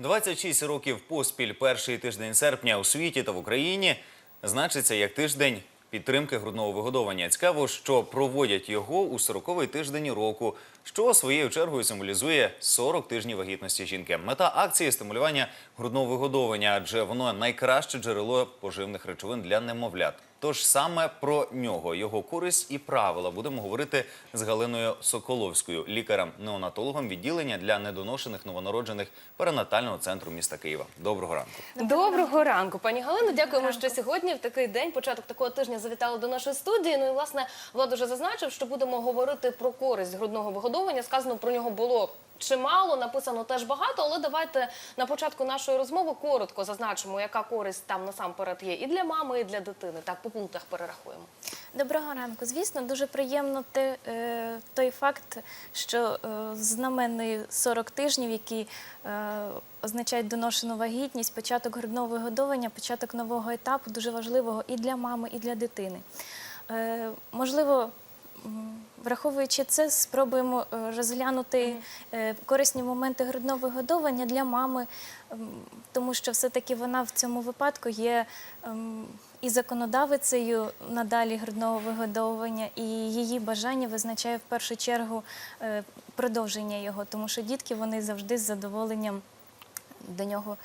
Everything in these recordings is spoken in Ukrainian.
26 років поспіль перший тиждень серпня у світі та в Україні значиться як тиждень підтримки грудного вигодовування. Цікаво, що проводять його у 40-й тиждень року, що своєю чергою символізує 40 тижнів вагітності жінки. Мета акції стимулювання грудного вигодовування, адже воно найкраще джерело поживних речовин для немовлят. Тож саме про нього, його користь і правила будемо говорити з Галиною Соколовською, лікарем-неонатологом відділення для недоношених новонароджених перинатального центру міста Києва. Доброго ранку. Доброго ранку, пані Галино. Дякуємо, що сьогодні в такий день, початок такого тижня, завітали до нашої студії. Ну і власне Влад уже зазначив, що будемо говорити про користь грудного вигодовування. Сказано про нього було. Чимало написано теж багато, але давайте на початку нашої розмови коротко зазначимо, яка користь там насамперед є і для мами, і для дитини. Так, по пунктах перерахуємо. Доброго ранку. Звісно, дуже приємно те, е, той факт, що е, знаменний 40 тижнів, які е, означають доношену вагітність, початок грудного вигодовування, початок нового етапу, дуже важливого і для мами, і для дитини. Можливо, враховуючи це, спробуємо е, розглянути е, корисні моменти грудного вигодовування для мами, тому що все-таки вона в цьому випадку є ем, і законодавицею надалі грудного вигодовування, і її бажання визначає в першу чергу е, продовження його, тому що дітки вони завжди з задоволенням до нього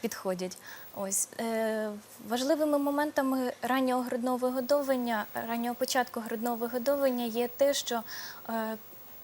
підходять. Ось е, важливими моментами раннього грудного вигодовування, раннього початку грудного вигодовування є те, що е,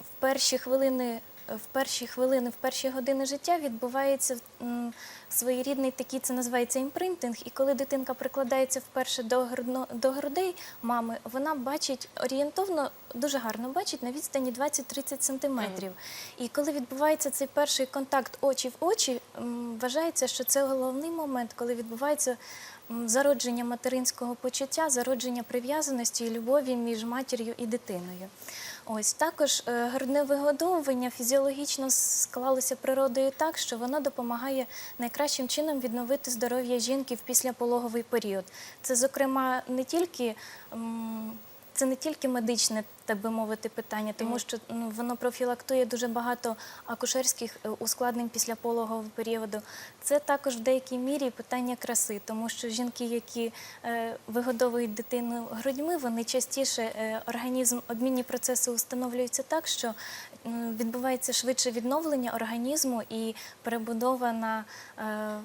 в перші хвилини. В перші хвилини, в перші години життя відбувається своєрідний такий, це називається імпринтинг. І коли дитинка прикладається вперше до, до грудей мами, вона бачить орієнтовно, дуже гарно бачить на відстані 20-30 сантиметрів. І коли відбувається цей перший контакт очі в очі, вважається, що це головний момент, коли відбувається зародження материнського почуття, зародження прив'язаності і любові між матір'ю і дитиною. Ось також е, грудне вигодовування фізіологічно склалося природою так, що воно допомагає найкращим чином відновити здоров'я жінки в післяпологовий період. Це, зокрема, не тільки це не тільки медичне, так би мовити, питання, тому що ну, воно профілактує дуже багато акушерських е, ускладнень після пологового періоду. Це також в деякій мірі питання краси, тому що жінки, які е, вигодовують дитину грудьми, вони частіше е, організм, обмінні процеси установлюються так, що відбувається швидше відновлення організму і перебудова на е,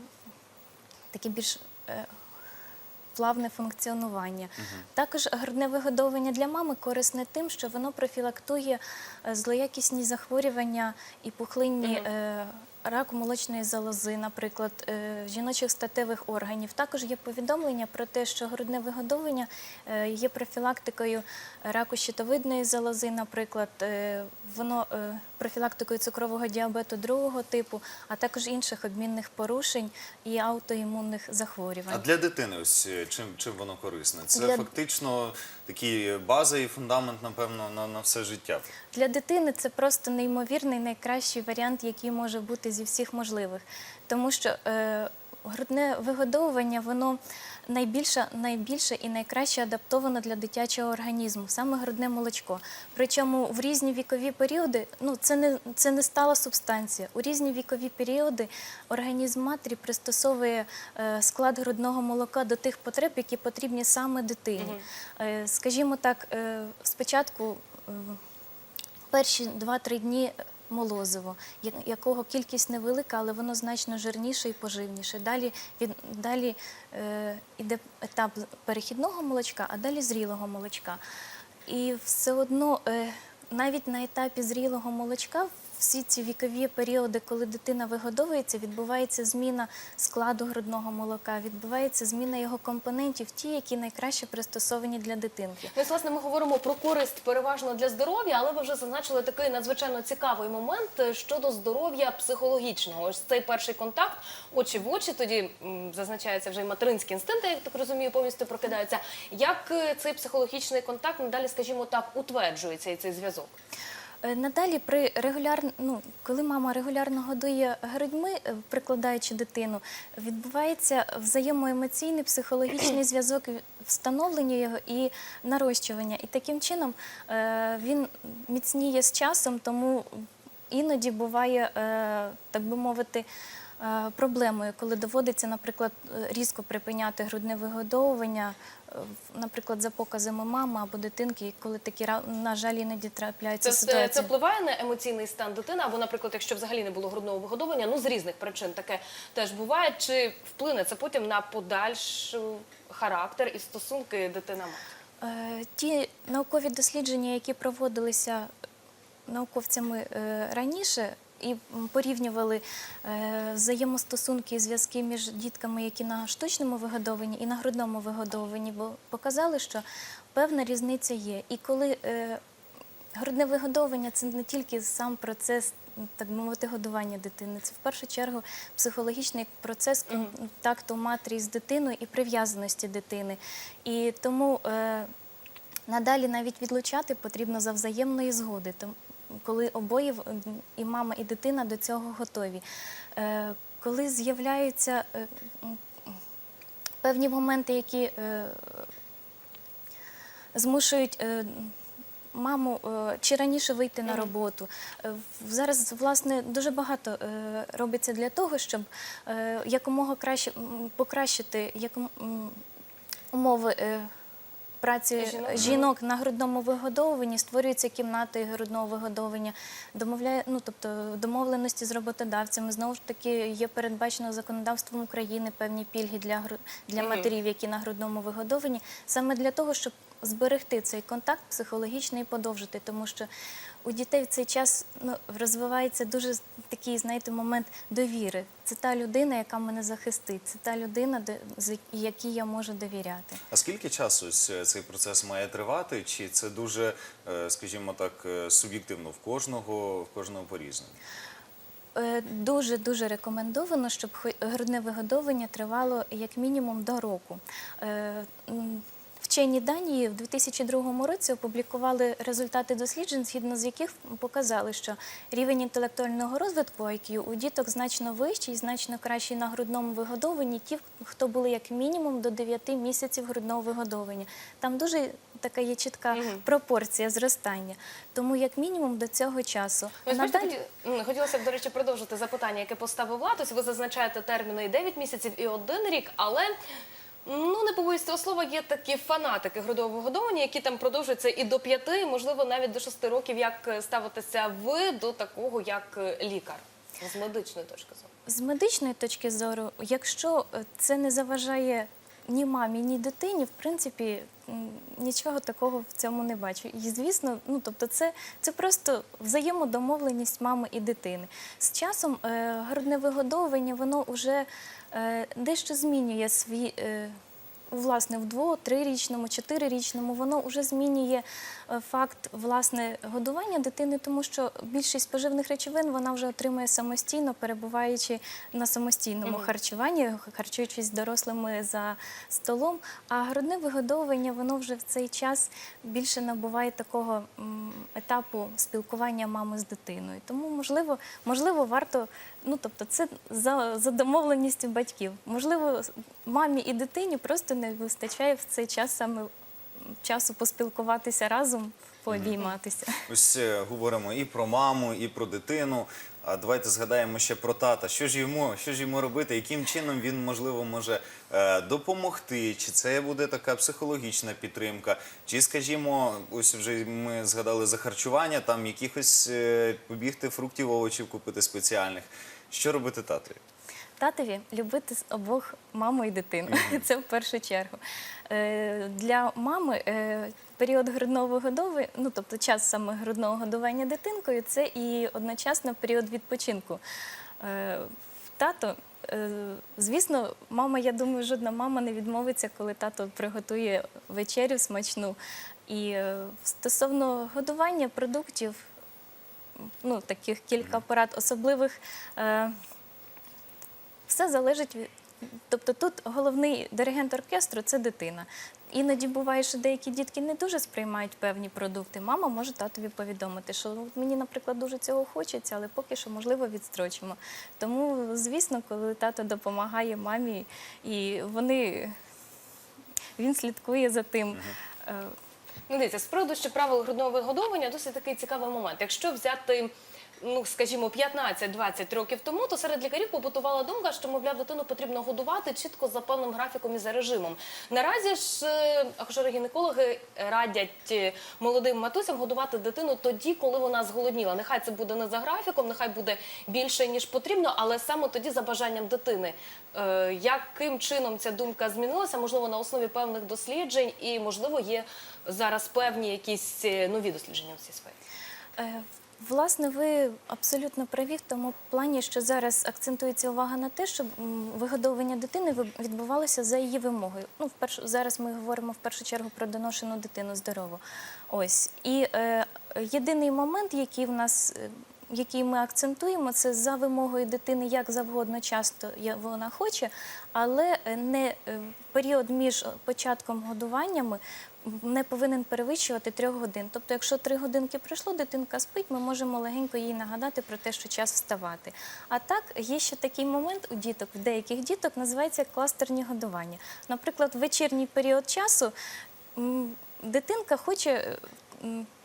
такі більш е, плавне функціонування. Також грудне вигодовування для мами корисне тим, що воно профілактує е, злоякісні захворювання і пухлинні. е, Раку молочної залози, наприклад, е, жіночих статевих органів. Також є повідомлення про те, що грудне вигодовування є профілактикою раку щитовидної залози, наприклад, воно профілактикою цукрового діабету другого типу, а також інших обмінних порушень і аутоімунних захворювань. А для дитини, ось е, чим, чим воно корисне? Це Для- фактично такий база і фундамент, напевно, на, на все життя. Для дитини це просто неймовірний, найкращий варіант, який може бути зі всіх можливих. Тому що е, грудне вигодовування, воно найбільше, найбільше і найкраще адаптовано для дитячого організму, саме грудне молочко. Причому в різні вікові періоди, ну це не це не стала субстанція. У різні вікові періоди організм матері пристосовує е, склад грудного молока до тих потреб, які потрібні саме дитині. Е, скажімо так, е, спочатку. перші 2-3 дні молозиво, якого кількість невелика, але воно значно жирніше і поживніше. Далі, від, далі е, йде етап перехідного молочка, а далі зрілого молочка. І все одно, е, навіть на етапі зрілого молочка, всі ці вікові періоди, коли дитина вигодовується, відбувається зміна складу грудного молока, відбувається зміна його компонентів, ті, які найкраще пристосовані для дитинки. Ну, власне, ми говоримо про користь переважно для здоров'я, але ви вже зазначили такий надзвичайно цікавий момент щодо здоров'я психологічного. Ось цей перший контакт, очі в очі, тоді зазначається вже і материнські інстинкти, я так розумію, повністю прокидаються. Як е, цей психологічний контакт надалі, скажімо так, утверджується і цей зв'язок? Е, Надалі, при регуляр... ну, коли мама регулярно годує грудьми, е, прикладаючи дитину, відбувається взаємоемоційний психологічний зв'язок встановлення його і нарощування. І таким чином е, він міцніє з часом, тому іноді буває, так би мовити, проблемою, коли доводиться, наприклад, е, різко припиняти грудне вигодовування, е, наприклад, за показами мами або дитинки, коли такі на жаль іноді трапляються Це, ситуації. це впливає на емоційний стан дитини, або, наприклад, якщо взагалі не було грудного вигодовування, ну з різних причин таке теж буває. Чи вплине це потім на подальший характер і стосунки дитина-мати? Е, Ті наукові дослідження, які проводилися науковцями е, раніше, і порівнювали е, взаємостосунки і зв'язки між дітками, які на штучному вигодованні і на грудному вигодованні, бо показали, що певна різниця є. І коли е, грудне вигодовування це не тільки сам процес. Так би мовити, годування дитини. Це в першу чергу психологічний процес контакту матері з дитиною і прив'язаності дитини. І тому е, надалі навіть відлучати потрібно за взаємної згоди, коли обоє і мама, і дитина до цього готові. Е, коли з'являються е, певні моменти, які е, змушують маму чи раніше вийти на роботу. Зараз, власне, дуже багато робиться для того, щоб якомога краще покращити яком- умови. Праці Жінок. жінок. на грудному вигодовуванні створюються кімнати грудного вигодовування, домовляє, ну тобто домовленості з роботодавцями. Знову ж таки, є передбачено законодавством України певні пільги для для матерів, які на грудному вигодованні, саме для того, щоб зберегти цей контакт психологічний і подовжити, тому що у дітей в цей час ну, розвивається дуже такий, знаєте, момент довіри. Це та людина, яка мене захистить, це та людина, якій я можу довіряти. А скільки часу е, цей процес має тривати? Чи це дуже, е, скажімо так, е, суб'єктивно в кожного, в кожного по-різному? Дуже дуже рекомендовано, щоб грудне вигодовування тривало як мінімум до року. Вчені Данії в 2002 році опублікували результати досліджень, згідно з яких показали, що рівень інтелектуального розвитку IQ у діток значно вищий, значно кращий на грудному вигодованні, ті, хто були як мінімум до 9 місяців грудного вигодовування. Там дуже така є чітка Мгм. пропорція зростання. Тому як мінімум до цього часу. Ну, надалі- хотілося б, до речі, продовжити запитання, яке поставив Влад. Ось ви зазначаєте терміни і 9 місяців, і 1 рік, але ну не побоюсь цього слова, є такі фанатики грудового годовання, які там продовжуються і до п'яти, можливо, навіть до шести років. Як ставитися ви до такого, як е, лікар з медичної точки зору? З медичної точки зору, якщо е, це не заважає ні мамі, ні дитині, в принципі, нічого такого в цьому не бачу. І звісно, ну тобто, це, це просто взаємодомовленість мами і дитини. З часом е, грудне вигодовування, воно вже е, дещо змінює свій. Е, Власне, в дво, трирічному, чотирирічному воно вже змінює е, факт власне годування дитини, тому що більшість поживних речовин вона вже отримує самостійно, перебуваючи на самостійному харчуванні, харчуючись дорослими за столом. А грудне вигодовування воно вже в цей час більше набуває такого етапу спілкування мами з дитиною. Тому можливо, можливо, варто. Ну, тобто, це за, за домовленістю батьків. Можливо, мамі і дитині просто не вистачає в цей час саме часу поспілкуватися разом, пообійматися. Ось е, говоримо і про маму, і про дитину. А давайте згадаємо ще про тата. Що ж йому, що ж йому робити? Яким чином він можливо може е, допомогти? Чи це буде така психологічна підтримка? Чи, скажімо, ось вже ми згадали за харчування, там якихось е, побігти фруктів, овочів купити спеціальних. Що робити татові? Татові любити обох маму і дитину. Це в першу чергу. Е, Для мами е, період грудного вигодовування, ну тобто час саме грудного годування дитинкою, це і одночасно період відпочинку. Е, Тато, звісно, мама, я думаю, жодна мама не відмовиться, коли тато приготує вечерю смачну. І стосовно годування продуктів, ну таких кілька порад особливих. Е, все залежить від. Тобто тут головний диригент оркестру це дитина. Іноді буває, що деякі дітки не дуже сприймають певні продукти. Мама може татові повідомити, що «Ну, мені, наприклад, дуже цього хочеться, але поки що, можливо, відстрочимо. Тому, звісно, коли тато допомагає мамі, і вони він слідкує за тим. Е, Ну, дивіться, з приводу ще правил грудного вигодовування досить такий цікавий момент. Якщо взяти ну скажімо, 15-20 років тому, то серед лікарів побутувала думка, що мовляв дитину потрібно годувати чітко за певним графіком і за режимом. Наразі ж е, акушери-гінекологи радять е, молодим матусям годувати дитину тоді, коли вона зголодніла. Нехай це буде не за графіком, нехай буде більше ніж потрібно, але саме тоді за бажанням дитини. Е, Яким чином ця думка змінилася? Можливо, на основі певних досліджень, і можливо є зараз певні якісь нові дослідження в цій сфері. Власне, ви абсолютно праві в тому плані, що зараз акцентується увага на те, щоб вигодовування дитини відбувалося за її вимогою. Ну, вперше зараз ми говоримо в першу чергу про доношену дитину здорову. Ось і е, єдиний момент, який в нас. е, Який ми акцентуємо, це за вимогою дитини як завгодно часто вона хоче, але не е, період між початком годуваннями не повинен перевищувати трьох годин. Тобто, якщо три годинки пройшло, дитинка спить, ми можемо легенько їй нагадати про те, що час вставати. А так, є ще такий момент у діток, в деяких діток називається кластерні годування. Наприклад, в вечірній період часу дитинка хоче.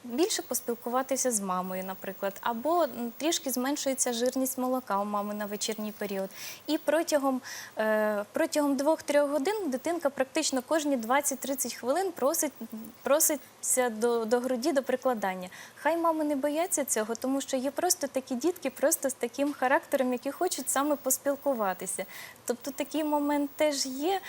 Більше поспілкуватися з мамою, наприклад, або трішки зменшується жирність молока у мами на вечірній період. І протягом, е, протягом 2-3 годин дитинка практично кожні 20-30 хвилин просить, проситься до, до груді до прикладання. Хай мами не бояться цього, тому що є просто такі дітки, просто з таким характером, які хочуть саме поспілкуватися. Тобто такий момент теж є.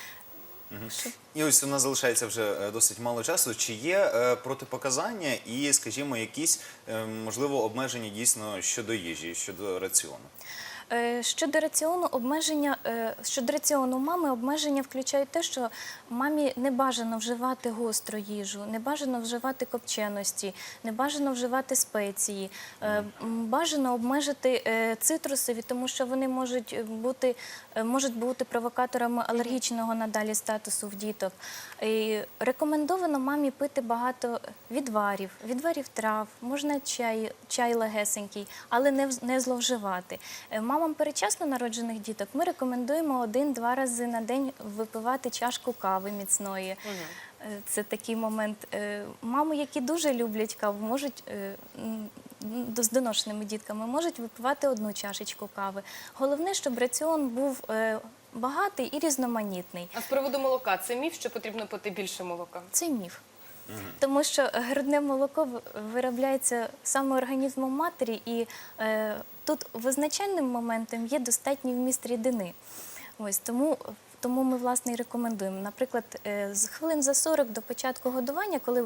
І ось у нас залишається вже е, досить мало часу. Чи є е, протипоказання і, скажімо, якісь е, можливо обмеження дійсно щодо їжі, щодо раціону? Е, Щодо раціону обмеження, е, щодо раціону мами, обмеження включають те, що мамі не бажано вживати гостру їжу, не бажано вживати копченості, не бажано вживати спеції, е, бажано обмежити цитрусові, тому що вони можуть бути, можуть бути провокаторами алергічного надалі статусу в діток. І рекомендовано мамі пити багато відварів, відварів трав, можна чай, чай легесенький, але не, не зловживати. Е, Мамам передчасно народжених діток ми рекомендуємо один-два рази на день випивати чашку кави міцної. Е, Це такий момент. Е, Мами, які дуже люблять каву, можуть е, з доношеними дітками можуть випивати одну чашечку кави. Головне, щоб раціон був багатий і різноманітний. А з приводу молока, це міф, що потрібно пити більше молока. Це міф. Тому що грудне молоко виробляється саме організмом матері, і е, тут визначальним моментом є достатній вміст рідини. Ось тому. Тому ми власне і рекомендуємо. Наприклад, е, з хвилин за 40 до початку годування, коли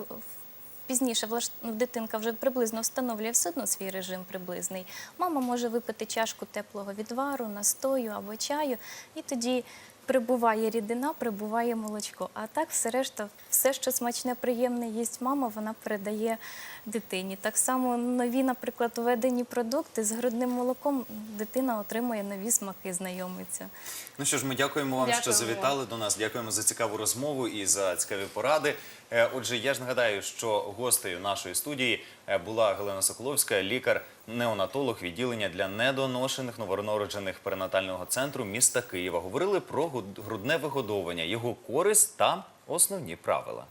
пізніше ну, дитинка вже приблизно встановлює все одно свій режим приблизний. Мама може випити чашку теплого відвару, настою або чаю, і тоді прибуває рідина, прибуває молочко. А так все решта, все, що смачне, приємне їсть мама, вона передає дитині. Так само нові, наприклад, введені продукти з грудним молоком дитина отримує нові смаки, знайомиться. Ну що ж, ми дякуємо вам, що завітали до нас. Дякуємо за цікаву розмову і за цікаві поради. Е, Отже, я ж нагадаю, що гостею нашої студії е, була Галина Соколовська, лікар-неонатолог відділення для недоношених новонароджених перинатального центру міста Києва. Говорили про грудне вигодовування, його користь та основні правила.